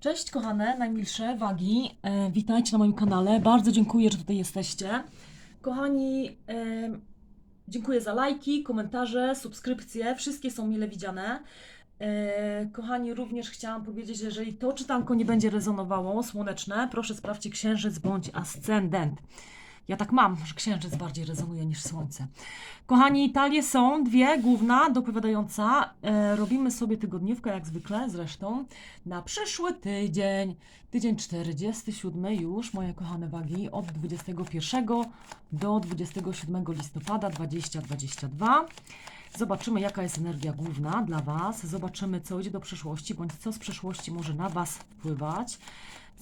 Cześć kochane, najmilsze wagi. E, witajcie na moim kanale. Bardzo dziękuję, że tutaj jesteście. Kochani, e, dziękuję za lajki, komentarze, subskrypcje. Wszystkie są mile widziane. E, kochani, również chciałam powiedzieć, że jeżeli to czytanko nie będzie rezonowało, słoneczne, proszę sprawdźcie księżyc bądź ascendent. Ja tak mam, że księżyc bardziej rezonuje niż słońce. Kochani, talie są dwie, główna, dopowiadająca. E, robimy sobie tygodniówkę, jak zwykle zresztą, na przyszły tydzień. Tydzień 47 już, moje kochane wagi, od 21 do 27 listopada 2022. Zobaczymy, jaka jest energia główna dla Was. Zobaczymy, co idzie do przyszłości, bądź co z przeszłości może na Was wpływać.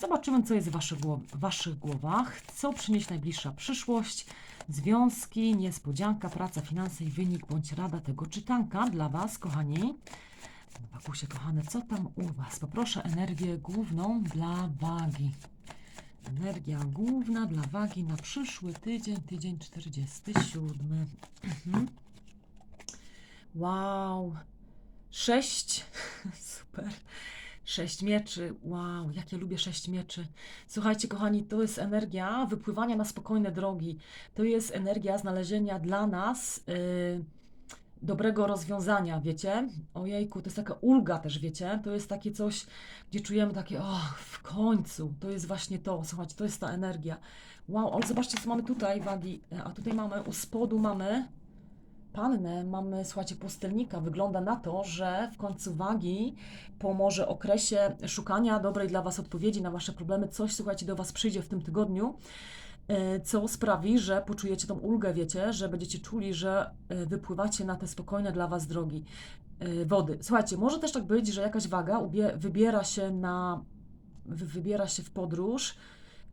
Zobaczymy, co jest w waszych, głow- waszych głowach, co przynieść najbliższa przyszłość, związki, niespodzianka, praca, finanse i wynik bądź rada tego czytanka dla Was, kochani. Bakusie, kochane, co tam u Was? Poproszę energię główną dla wagi. Energia główna dla wagi na przyszły tydzień, tydzień 47. Mhm. Wow. Sześć. Super. Sześć mieczy. Wow, jak ja lubię sześć mieczy. Słuchajcie, kochani, to jest energia wypływania na spokojne drogi. To jest energia znalezienia dla nas y, dobrego rozwiązania, wiecie? Ojejku, to jest taka ulga też, wiecie? To jest takie coś, gdzie czujemy takie, o, w końcu. To jest właśnie to, słuchajcie, to jest ta energia. Wow, ale zobaczcie, co mamy tutaj, wagi. A tutaj mamy, u spodu mamy pannę, mamy, słuchajcie, pustelnika. Wygląda na to, że w końcu wagi po może okresie szukania dobrej dla Was odpowiedzi na Wasze problemy, coś, słuchajcie, do Was przyjdzie w tym tygodniu, e, co sprawi, że poczujecie tą ulgę, wiecie, że będziecie czuli, że e, wypływacie na te spokojne dla Was drogi e, wody. Słuchajcie, może też tak być, że jakaś waga wybiera się na, wy- wybiera się w podróż,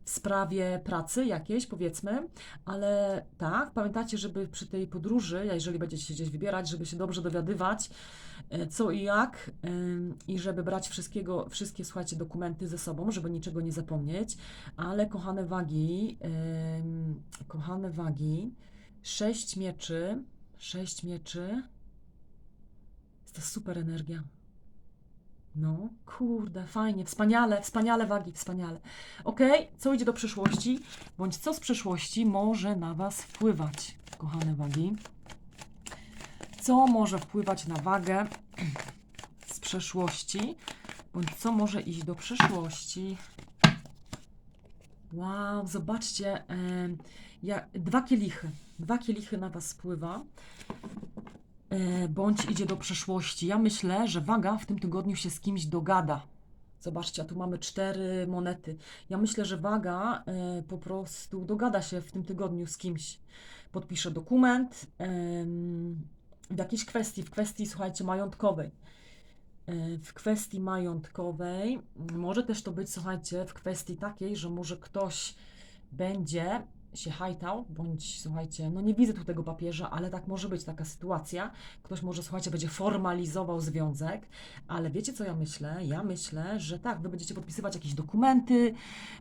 w sprawie pracy jakiejś, powiedzmy, ale tak, pamiętajcie, żeby przy tej podróży, jeżeli będziecie się gdzieś wybierać, żeby się dobrze dowiadywać, e, co i jak, i żeby brać wszystkiego, wszystkie, słuchajcie, dokumenty ze sobą, żeby niczego nie zapomnieć, ale kochane wagi, kochane wagi, sześć mieczy, sześć mieczy, jest to super energia. No, kurde, fajnie, wspaniale, wspaniale wagi, wspaniale. Okej, co idzie do przyszłości, bądź co z przyszłości może na Was wpływać, kochane wagi? Co może wpływać na wagę z przeszłości, bądź co może iść do przyszłości? Wow, zobaczcie, em, ja, dwa kielichy, dwa kielichy na Was wpływa e, bądź idzie do przeszłości. Ja myślę, że waga w tym tygodniu się z kimś dogada. Zobaczcie, a tu mamy cztery monety. Ja myślę, że waga e, po prostu dogada się w tym tygodniu z kimś. Podpisze dokument w jakiejś kwestii, w kwestii, słuchajcie, majątkowej. E, W kwestii majątkowej może też to być, słuchajcie, w kwestii takiej, że może ktoś będzie się hajtał, bądź słuchajcie, no nie widzę tu tego papieża, ale tak może być taka sytuacja. Ktoś może, słuchajcie, będzie formalizował związek, ale wiecie co ja myślę? Ja myślę, że tak, wy będziecie podpisywać jakieś dokumenty,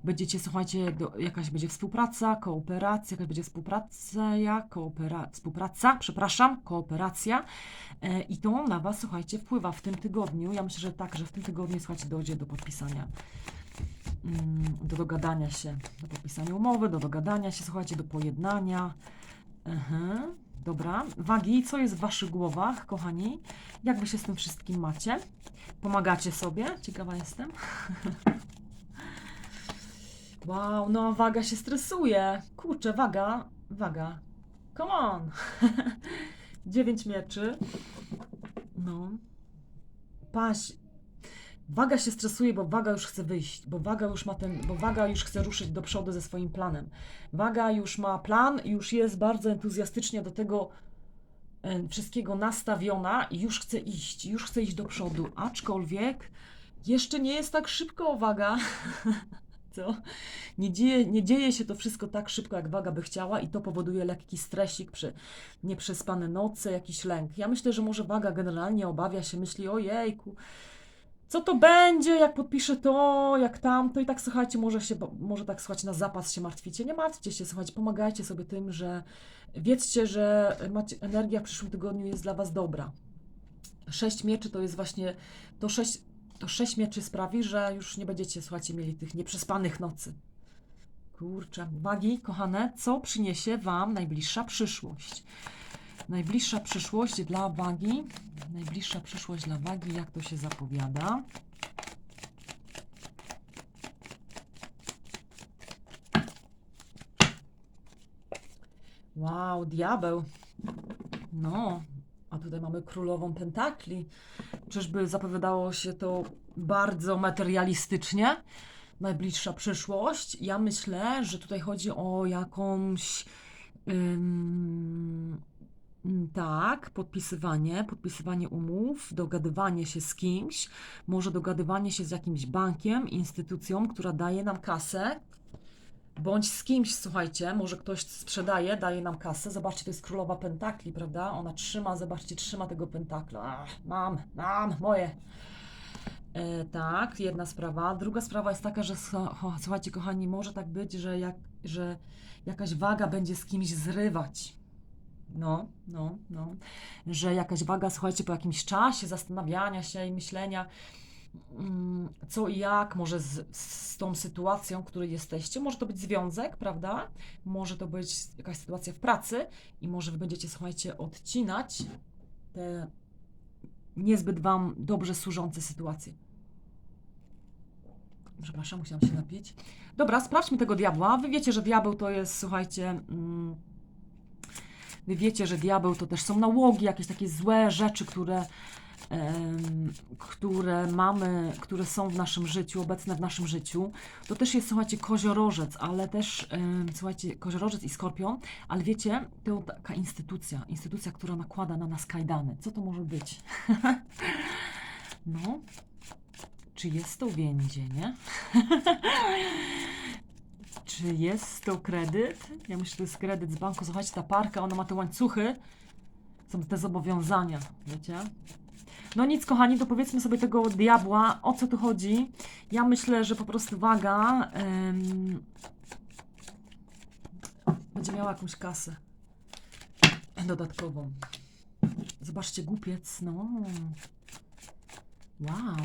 będziecie, słuchajcie, do, jakaś będzie współpraca, kooperacja, jakaś będzie współpraca, ja, koopera, współpraca, przepraszam, kooperacja e, i to na Was, słuchajcie, wpływa w tym tygodniu. Ja myślę, że tak, że w tym tygodniu, słuchajcie, dojdzie do podpisania do dogadania się, do podpisania umowy, do dogadania się, słuchajcie, do pojednania. Aha, dobra. Wagi, co jest w Waszych głowach, kochani? Jak Wy się z tym wszystkim macie? Pomagacie sobie? Ciekawa jestem. Wow, no waga się stresuje. Kurczę, waga, waga. Come on. Dziewięć mieczy. No. Paś, Waga się stresuje, bo waga już chce wyjść, bo waga już ma ten, bo waga już chce ruszyć do przodu ze swoim planem. Waga już ma plan, już jest bardzo entuzjastycznie do tego e, wszystkiego nastawiona i już chce iść, już chce iść do przodu, aczkolwiek jeszcze nie jest tak szybko waga. Co? Nie dzieje, nie dzieje się to wszystko tak szybko, jak waga by chciała, i to powoduje lekki stresik przy nieprzespane noce, jakiś lęk. Ja myślę, że może waga generalnie obawia się, myśli, ojejku, co to będzie, jak podpiszę to, jak tamto i tak słuchajcie, może się, może tak słuchajcie, na zapas się martwicie. Nie martwcie się, słuchajcie, pomagajcie sobie tym, że wiedzcie, że macie, energia w przyszłym tygodniu jest dla Was dobra. Sześć mieczy to jest właśnie to sześć, to sześć mieczy sprawi, że już nie będziecie, słuchajcie, mieli tych nieprzespanych nocy. Kurczę, wagi, kochane, co przyniesie Wam najbliższa przyszłość? Najbliższa przyszłość dla wagi. Najbliższa przyszłość dla wagi, jak to się zapowiada? Wow, diabeł. No, a tutaj mamy królową pentakli. Czyżby zapowiadało się to bardzo materialistycznie? Najbliższa przyszłość. Ja myślę, że tutaj chodzi o jakąś. Tak, podpisywanie, podpisywanie umów, dogadywanie się z kimś, może dogadywanie się z jakimś bankiem, instytucją, która daje nam kasę, bądź z kimś, słuchajcie, może ktoś sprzedaje, daje nam kasę. Zobaczcie, to jest królowa pentakli, prawda? Ona trzyma, zobaczcie, trzyma tego pentakla. Ach, mam, mam, moje. E, tak, jedna sprawa. Druga sprawa jest taka, że słuchajcie, kochani, może tak być, że, jak, że jakaś waga będzie z kimś zrywać. No, no, no. Że jakaś waga, słuchajcie, po jakimś czasie zastanawiania się i myślenia, mm, co i jak może z, z tą sytuacją, w której jesteście. Może to być związek, prawda? Może to być jakaś sytuacja w pracy i może wy będziecie, słuchajcie, odcinać te niezbyt Wam dobrze służące sytuacje. Przepraszam, musiałam się napić. Dobra, sprawdźmy tego diabła. Wy wiecie, że diabeł to jest, słuchajcie, mm, wy wiecie, że diabeł to też są nałogi, jakieś takie złe rzeczy, które, em, które mamy, które są w naszym życiu, obecne w naszym życiu. To też jest, słuchajcie, koziorożec, ale też, em, słuchajcie, koziorożec i skorpion, ale wiecie, to taka instytucja, instytucja, która nakłada na nas kajdany. Co to może być? no, czy jest to więzienie? Czy jest to kredyt? Ja myślę, że to jest kredyt z banku. Słuchajcie, ta parka, ona ma te łańcuchy. Są te zobowiązania, wiecie? No nic, kochani, to powiedzmy sobie tego diabła, o co tu chodzi. Ja myślę, że po prostu waga em, będzie miała jakąś kasę dodatkową. Zobaczcie, głupiec, no. Wow,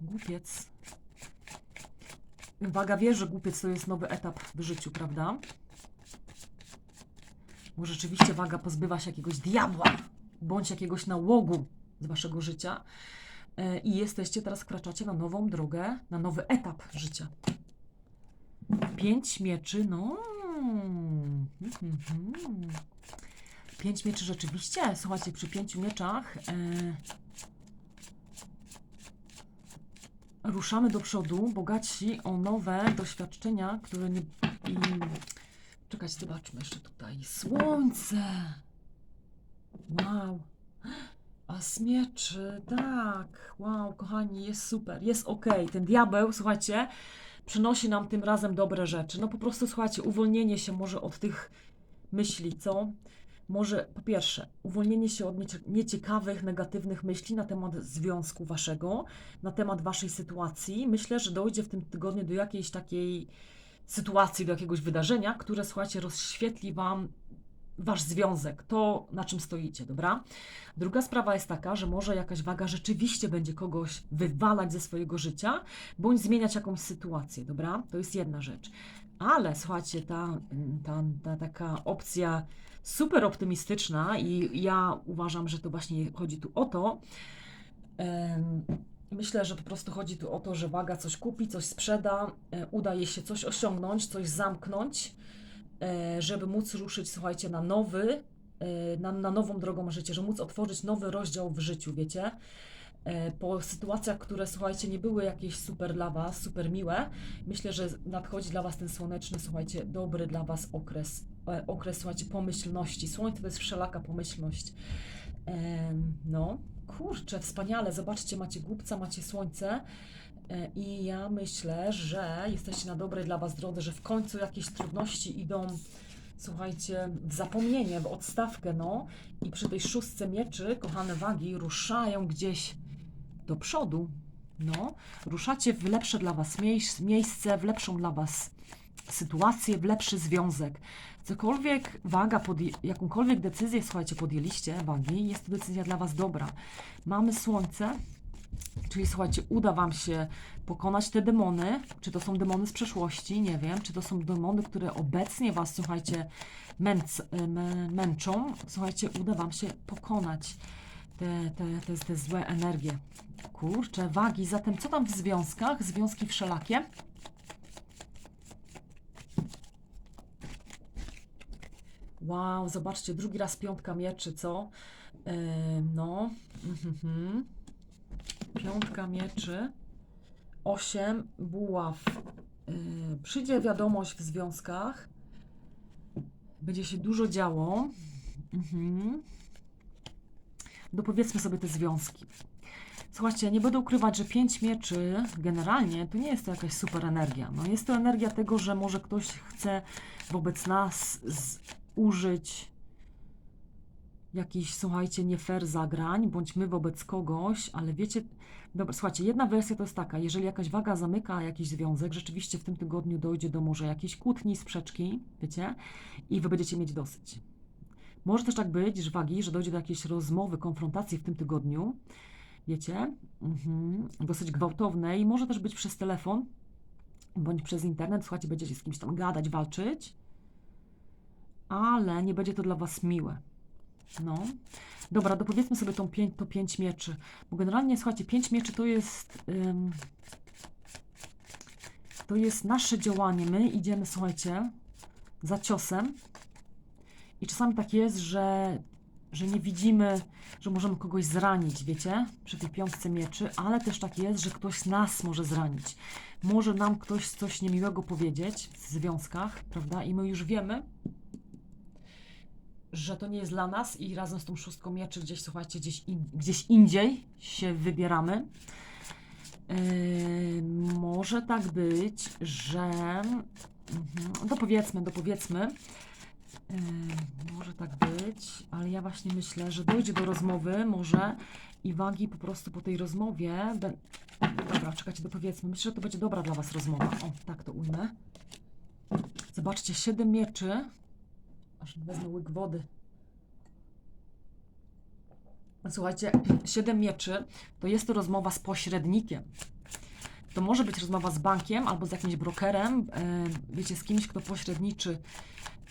głupiec. Waga wie, że głupiec to jest nowy etap w życiu, prawda? Bo rzeczywiście waga pozbywa się jakiegoś diabła bądź jakiegoś nałogu z waszego życia e, i jesteście teraz wkraczacie na nową drogę, na nowy etap życia. Pięć mieczy, no. Pięć mieczy rzeczywiście. Słuchajcie, przy pięciu mieczach e, ruszamy do przodu, bogaci o nowe doświadczenia, które nie. I... Czekajcie, zobaczmy jeszcze tutaj. Słońce! Wow! A z mieczy, tak. Wow, kochani, jest super, jest ok. Ten diabeł, słuchajcie, przynosi nam tym razem dobre rzeczy. No po prostu, słuchajcie, uwolnienie się może od tych myśli, co? Może po pierwsze, uwolnienie się od niecie- nieciekawych, negatywnych myśli na temat związku waszego, na temat waszej sytuacji. Myślę, że dojdzie w tym tygodniu do jakiejś takiej sytuacji, do jakiegoś wydarzenia, które, słuchajcie, rozświetli wam wasz związek, to na czym stoicie, dobra? Druga sprawa jest taka, że może jakaś waga rzeczywiście będzie kogoś wywalać ze swojego życia, bądź zmieniać jakąś sytuację, dobra? To jest jedna rzecz. Ale słuchajcie, ta, ta, ta taka opcja super optymistyczna i ja uważam, że to właśnie chodzi tu o to. Myślę, że po prostu chodzi tu o to, że waga coś kupi, coś sprzeda, e, uda jej się coś osiągnąć, coś zamknąć, e, żeby móc ruszyć, słuchajcie, na nowy, e, na, na nową drogą życia, żeby móc otworzyć nowy rozdział w życiu, wiecie? E, Po sytuacjach, które, słuchajcie, nie były jakieś super dla Was, super miłe, myślę, że nadchodzi dla Was ten słoneczny, słuchajcie, dobry dla Was okres, e, okres, słuchajcie, pomyślności. Słońce to jest wszelaka pomyślność. No, kurczę, wspaniale. Zobaczcie, macie głupca, macie słońce. E, I ja myślę, że jesteście na dobrej dla Was drodze, że w końcu jakieś trudności idą, słuchajcie, w zapomnienie, w odstawkę, no. I przy tej szóstce mieczy, kochane wagi, ruszają gdzieś do przodu. No, ruszacie w lepsze dla Was miejsc, miejsce, w lepszą dla Was sytuację, w lepszy związek. Cokolwiek waga, jakąkolwiek decyzję, słuchajcie, podjęliście, wagi, jest to decyzja dla Was dobra. Mamy słońce, Czyli słuchajcie, uda Wam się pokonać te demony. Czy to są demony z przeszłości? Nie wiem. Czy to są demony, które obecnie Was, słuchajcie, męc, mę, męczą? Słuchajcie, uda Wam się pokonać te, te, te, te złe energie. Kurczę, wagi. Zatem co tam w związkach? Związki wszelakie. Wow, zobaczcie, drugi raz piątka mieczy, co? Yy, no. Mhm. Piątka mieczy. Osiem buław. Yy, przyjdzie wiadomość w związkach. Będzie się dużo działo. Mhm. Dopowiedzmy sobie te związki. Słuchajcie, nie będę ukrywać, że pięć mieczy generalnie to nie jest to jakaś super energia. No jest to energia tego, że może ktoś chce wobec nas użyć jakichś, słuchajcie, nie fair zagrań, bądź my wobec kogoś, ale wiecie, dobra, słuchajcie, jedna wersja to jest taka, jeżeli jakaś waga zamyka jakiś związek, rzeczywiście w tym tygodniu dojdzie do może jakiejś kłótni, sprzeczki, wiecie, i wy będziecie mieć dosyć. Może też tak być, że wagi, że dojdzie do jakiejś rozmowy, konfrontacji w tym tygodniu, wiecie, mhm, dosyć gwałtownej, może też być przez telefon, bądź przez internet, słuchajcie, będziecie z kimś tam gadać, walczyć, ale nie będzie to dla Was miłe. No. Dobra, dopowiedzmy sobie tą pięć, to pięć mieczy. Bo generalnie, słuchajcie, pięć mieczy to jest. ym, to jest nasze działanie. My idziemy, słuchajcie, za ciosem. I czasami tak jest, że, że nie widzimy, że możemy kogoś zranić, wiecie, przy tej piątce mieczy, ale też tak jest, że ktoś nas może zranić. Może nam ktoś coś niemiłego powiedzieć w związkach, prawda? I my już wiemy, że to nie jest dla nas i razem z tą szóstką mieczy gdzieś, słuchajcie, gdzieś, in, gdzieś indziej się wybieramy. Yy, może tak być, że. Mhm, dopowiedzmy, dopowiedzmy. Yy, może tak być, ale ja właśnie myślę, że dojdzie do rozmowy, może i wagi po prostu po tej rozmowie. Be... Dobra, czekajcie, dopowiedzmy. Myślę, że to będzie dobra dla Was rozmowa. O, tak to ujmę. Zobaczcie, siedem mieczy. Aż wezmę łyk wody. Słuchajcie, siedem mieczy to jest to rozmowa z pośrednikiem. To może być rozmowa z bankiem albo z jakimś brokerem, e, wiecie, z kimś, kto pośredniczy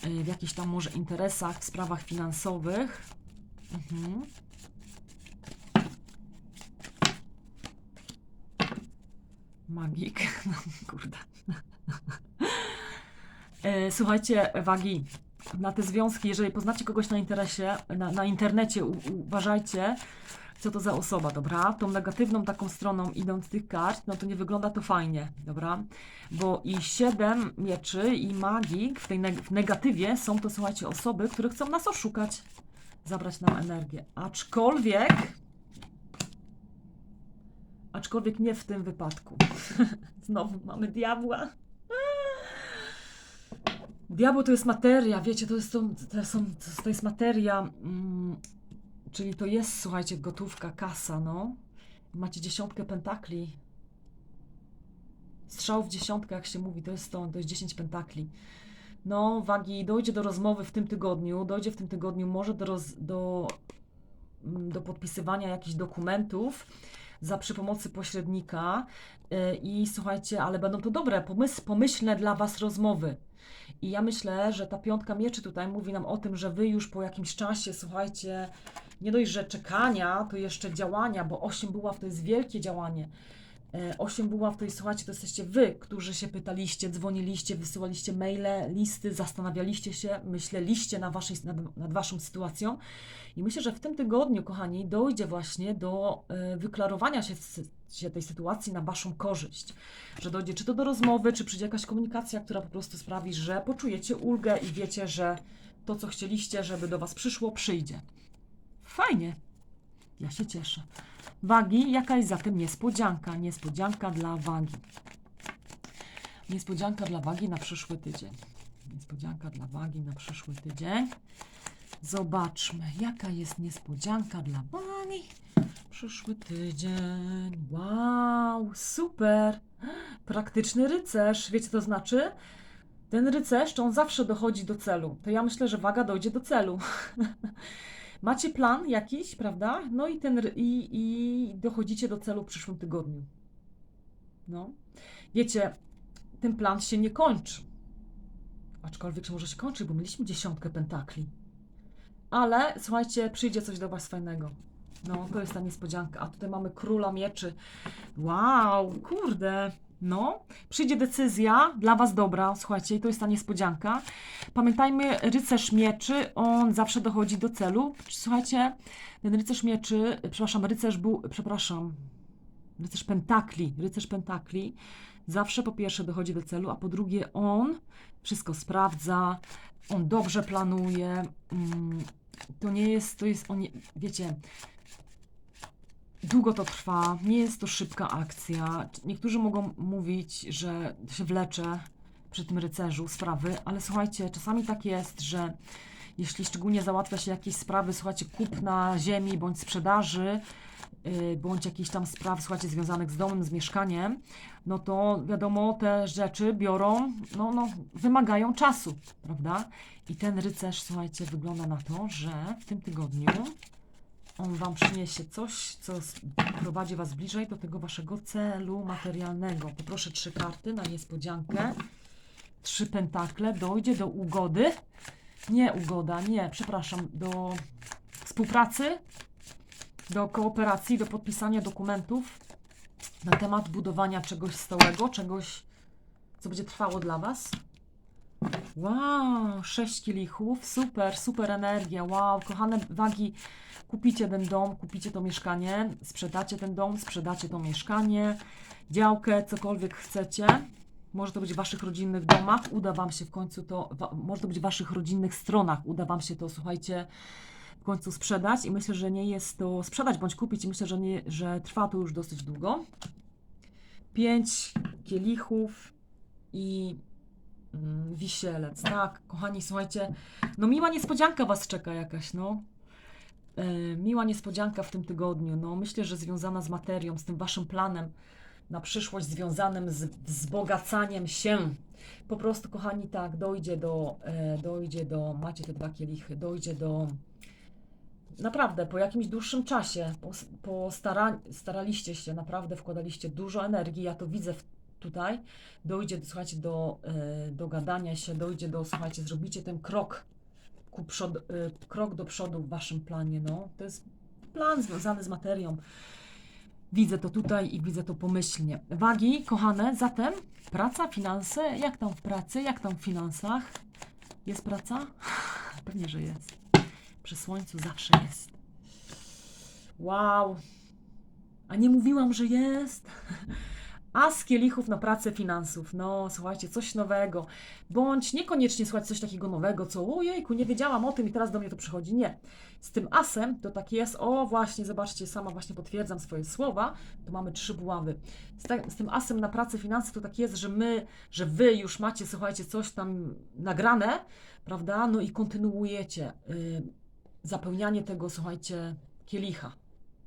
w jakichś tam może interesach, w sprawach finansowych. Mhm. Magik. Kurde. E, Słuchajcie, wagi. Na te związki, jeżeli poznacie kogoś na interesie, na, na internecie, u, uważajcie, co to za osoba, dobra? Tą negatywną taką stroną idąc tych kart, no to nie wygląda to fajnie, dobra? Bo i siedem mieczy i magik w tej neg- w negatywie są to, słuchajcie, osoby, które chcą nas oszukać, zabrać nam energię. Aczkolwiek, aczkolwiek nie w tym wypadku. Znowu mamy diabła. Diabeł to jest materia, wiecie, to jest, to, to są, to jest materia, mm, czyli to jest, słuchajcie, gotówka, kasa, no. Macie dziesiątkę pentakli. Strzał w dziesiątkę, jak się mówi, to jest to, to jest 10 pentakli. No, wagi, dojdzie do rozmowy w tym tygodniu, dojdzie w tym tygodniu może do, roz, do, mm, do podpisywania jakichś dokumentów za przy pomocy pośrednika yy, i słuchajcie, ale będą to dobre, pomysł, pomyślne dla Was rozmowy. I ja myślę, że ta piątka mieczy tutaj mówi nam o tym, że wy już po jakimś czasie, słuchajcie, nie dość, że czekania, to jeszcze działania, bo osiem buław to jest wielkie działanie. E, Osiem buław to jest, słuchajcie, to jesteście wy, którzy się pytaliście, dzwoniliście, wysyłaliście maile, listy, zastanawialiście się, myśleliście na waszej, nad, nad waszą sytuacją. I myślę, że w tym tygodniu, kochani, dojdzie właśnie do e, wyklarowania się, się tej sytuacji na waszą korzyść. Że dojdzie czy to do rozmowy, czy przyjdzie jakaś komunikacja, która po prostu sprawi, że poczujecie ulgę i wiecie, że to, co chcieliście, żeby do was przyszło, przyjdzie. Fajnie. Ja się cieszę. Wagi, jaka jest zatem niespodzianka? Niespodzianka dla wagi. Niespodzianka dla wagi na przyszły tydzień. Niespodzianka dla wagi na przyszły tydzień. Zobaczmy, jaka jest niespodzianka dla wagi. Przyszły tydzień. Wow, super. Praktyczny rycerz. Wiecie, co to znaczy? Ten rycerz, on zawsze dochodzi do celu. To ja myślę, że waga dojdzie do celu. Macie plan jakiś, prawda? No i ten i, i dochodzicie do celu w przyszłym tygodniu. No. Wiecie, ten plan się nie kończy. Aczkolwiek że może się kończy, bo mieliśmy dziesiątkę pentakli. Ale słuchajcie, przyjdzie coś do Was fajnego. No, to jest ta niespodzianka. A tutaj mamy króla mieczy. Wow, kurde. No, przyjdzie decyzja dla Was dobra, słuchajcie, i to jest ta niespodzianka. Pamiętajmy, rycerz mieczy, on zawsze dochodzi do celu. Słuchajcie, ten rycerz mieczy, przepraszam, rycerz był, przepraszam, rycerz pentakli, rycerz pentakli, zawsze po pierwsze dochodzi do celu, a po drugie on wszystko sprawdza, on dobrze planuje. mm, To nie jest, to jest, on, wiecie, długo to trwa, nie jest to szybka akcja. Niektórzy mogą mówić, że się wlecze przy tym rycerzu sprawy, ale słuchajcie, czasami tak jest, że jeśli szczególnie załatwia się jakieś sprawy, słuchajcie, kupna ziemi bądź sprzedaży, yy, bądź jakichś tam spraw, słuchajcie, związanych z domem, z mieszkaniem, no to wiadomo, te rzeczy biorą, no, no, wymagają czasu, prawda? I ten rycerz, słuchajcie, wygląda na to, że w tym tygodniu on Wam przyniesie coś, co prowadzi Was bliżej do tego Waszego celu materialnego. Poproszę trzy karty na niespodziankę. Trzy pentakle. Dojdzie do ugody. Nie ugoda, nie, przepraszam, do współpracy, do kooperacji, do podpisania dokumentów na temat budowania czegoś stałego, czegoś, co będzie trwało dla Was. Wow, sześć kielichów, super, super energia, wow, kochane wagi, kupicie ten dom, kupicie to mieszkanie, sprzedacie ten dom, sprzedacie to mieszkanie, działkę, cokolwiek chcecie. Może to być w Waszych rodzinnych domach, uda Wam się w końcu to, może to być w Waszych rodzinnych stronach, uda Wam się to, słuchajcie, w końcu sprzedać i myślę, że nie jest to sprzedać bądź kupić i myślę, że, nie, że trwa to już dosyć długo. Pięć kielichów i wisielec. Tak, kochani, słuchajcie, no miła niespodzianka Was czeka jakaś, no. E, miła niespodzianka w tym tygodniu. No, myślę, że związana z materią, z tym Waszym planem na przyszłość, związanym z wzbogacaniem się. Po prostu, kochani, tak, dojdzie do, e, dojdzie do, macie te dwa kielichy, dojdzie do, naprawdę, po jakimś dłuższym czasie, po, po stara, staraliście się, naprawdę wkładaliście dużo energii, ja to widzę w, tutaj, dojdzie, do, słuchajcie, do e, dogadania się, dojdzie do, słuchajcie, zrobicie ten krok, ku przod, e, krok do przodu w Waszym planie, no. To jest plan związany z materią. Widzę to tutaj i widzę to pomyślnie. Wagi, kochane, zatem praca, finanse, jak tam w pracy, jak tam w finansach? Jest praca? Pewnie, że jest. Przy słońcu zawsze jest. Wow. A nie mówiłam, że jest. A z kielichów na pracę finansów. No, słuchajcie, coś nowego. Bądź niekoniecznie słuchać coś takiego nowego, co ojejku, nie wiedziałam o tym i teraz do mnie to przychodzi. Nie. Z tym asem to tak jest, o właśnie, zobaczcie, sama właśnie potwierdzam swoje słowa, to mamy trzy buławy. Z, z tym asem na pracę finansów to tak jest, że my, że wy już macie, słuchajcie, coś tam nagrane, prawda, no i kontynuujecie y, zapełnianie tego, słuchajcie, kielicha.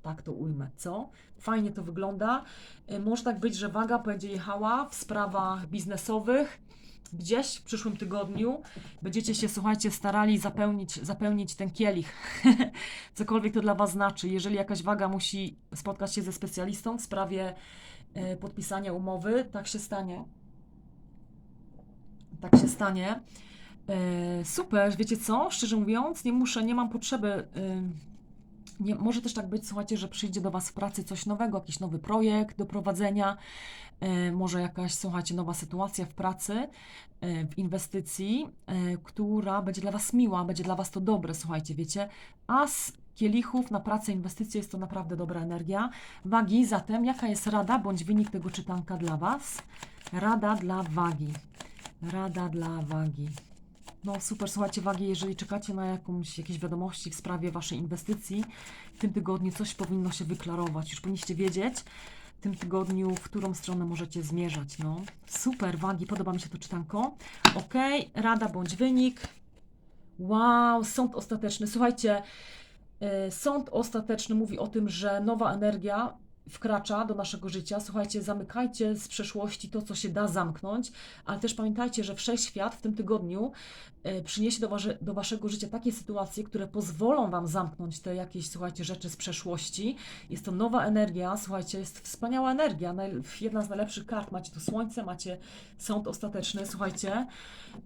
Tak to ujmę, co? Fajnie to wygląda. Y, Może tak być, że waga będzie jechała w sprawach biznesowych gdzieś w przyszłym tygodniu. Będziecie się, słuchajcie, starali zapełnić, zapełnić ten kielich. Cokolwiek to dla Was znaczy. Jeżeli jakaś waga musi spotkać się ze specjalistą w sprawie y, podpisania umowy, tak się stanie. Tak się stanie. E, super, wiecie co? Szczerze mówiąc, nie muszę, nie mam potrzeby. Nie, może też tak być, słuchajcie, że przyjdzie do Was w pracy coś nowego, jakiś nowy projekt do prowadzenia, e, może jakaś, słuchajcie, nowa sytuacja w pracy, e, w inwestycji, e, która będzie dla Was miła, będzie dla Was to dobre, słuchajcie, wiecie. A z kielichów na pracę, inwestycje jest to naprawdę dobra energia. Wagi, zatem jaka jest rada bądź wynik tego czytanka dla Was? Rada dla wagi. Rada dla wagi. No super, słuchajcie wagi, jeżeli czekacie na jakąś, jakieś wiadomości w sprawie Waszej inwestycji, w tym tygodniu coś powinno się wyklarować. Już powinniście wiedzieć w tym tygodniu, w którą stronę możecie zmierzać. No super, wagi, podoba mi się to czytanko. Ok, rada bądź wynik. Wow, sąd ostateczny. Słuchajcie, e, sąd ostateczny mówi o tym, że nowa energia wkracza do naszego życia. Słuchajcie, zamykajcie z przeszłości to, co się da zamknąć, ale też pamiętajcie, że wszechświat w tym tygodniu e, przyniesie do, do waszego życia takie sytuacje, które pozwolą wam zamknąć te jakieś, słuchajcie, rzeczy z przeszłości. Jest to nowa energia, słuchajcie, jest wspaniała energia, jedna z najlepszych kart. Macie tu słońce, macie sąd ostateczny, słuchajcie,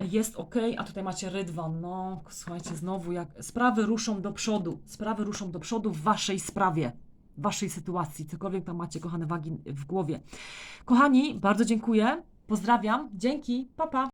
jest ok, a tutaj macie rydwan. No, słuchajcie, znowu jak sprawy ruszą do przodu, sprawy ruszą do przodu w waszej sprawie waszej sytuacji, cokolwiek tam macie, kochane wagi w głowie. Kochani, bardzo dziękuję. Pozdrawiam. Dzięki. Pa, pa.